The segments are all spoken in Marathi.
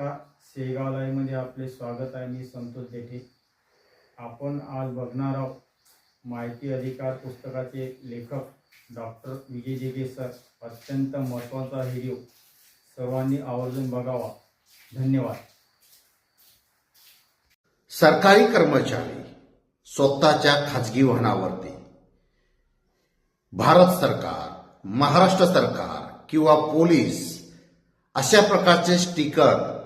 नमस्कार शेगाव लाईव्हमध्ये आपले स्वागत आहे. मी संतोष देठे आपण आज बघणार आहोत माहिती अधिकार पुस्तकाचे लेखक डॉक्टर विजय जेगे सर. अत्यंत महत्त्वाचा व्हिडिओ. सर्वांनी आवर्जून बघावा. धन्यवाद. सरकारी कर्मचारी स्वतःच्या खाजगी वाहनावरती. भारत सरकार महाराष्ट्र सरकार किंवा पोलीस अशा प्रकारचे स्टिकर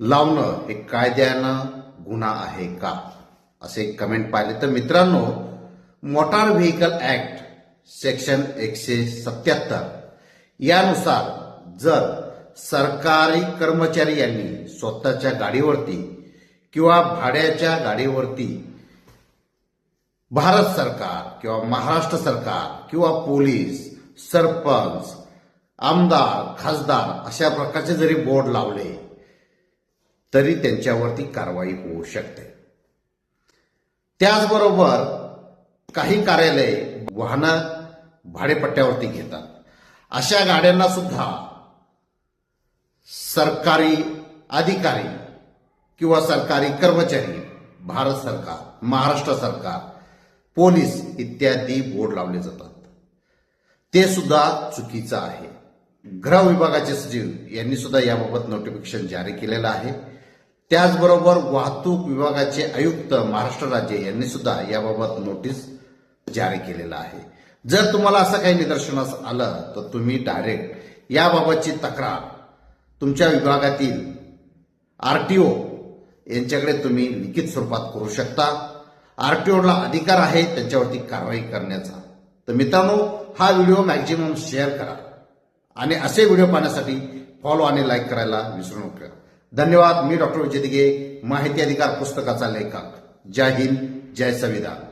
लावणं हे कायद्यानं गुन्हा आहे का? असे कमेंट पाहिले. तर मित्रांनो मोटार व्हेकल ऍक्ट सेक्शन एकशे सत्याहत्तर यानुसार जर सरकारी कर्मचारी यांनी स्वतःच्या गाडीवरती किंवा भाड्याच्या गाडीवरती भारत सरकार किंवा महाराष्ट्र सरकार किंवा पोलीस सरपंच आमदार खासदार अशा प्रकारचे जरी बोर्ड लावले तरी त्यांच्यावरती कारवाई होऊ शकते. त्याचबरोबर काही कार्यालय वाहनं भाडेपट्ट्यावरती घेतात. अशा गाड्यांना सुद्धा सरकारी अधिकारी किंवा सरकारी कर्मचारी भारत सरकार महाराष्ट्र सरकार पोलीस इत्यादी बोर्ड लावले जातात. ते सुद्धा चुकीचं आहे. गृह विभागाचे सचिव यांनी सुद्धा याबाबत नोटिफिकेशन जारी केलेलं आहे. त्याचबरोबर वाहतूक विभागाचे आयुक्त महाराष्ट्र राज्य यांनी सुद्धा याबाबत नोटीस जारी केलेलं आहे. जर तुम्हाला असं काही निदर्शनास आलं तर तुम्ही डायरेक्ट याबाबतची तक्रार तुमच्या विभागातील आरटीओ यांच्याकडे तुम्ही लिखित स्वरूपात करू शकता. आरटीओला अधिकार आहे त्यांच्यावरती कारवाई करण्याचा. तर मित्रांनो हा व्हिडिओ मॅक्झिमम शेअर करा आणि असे व्हिडिओ पाहण्यासाठी फॉलो आणि लाईक करायला विसरू नका. धन्यवाद मी डॉक्टर विजय दिगे माहिती अधिकार पुस्तकाचा लेखक. जय हिंद जय संविधान.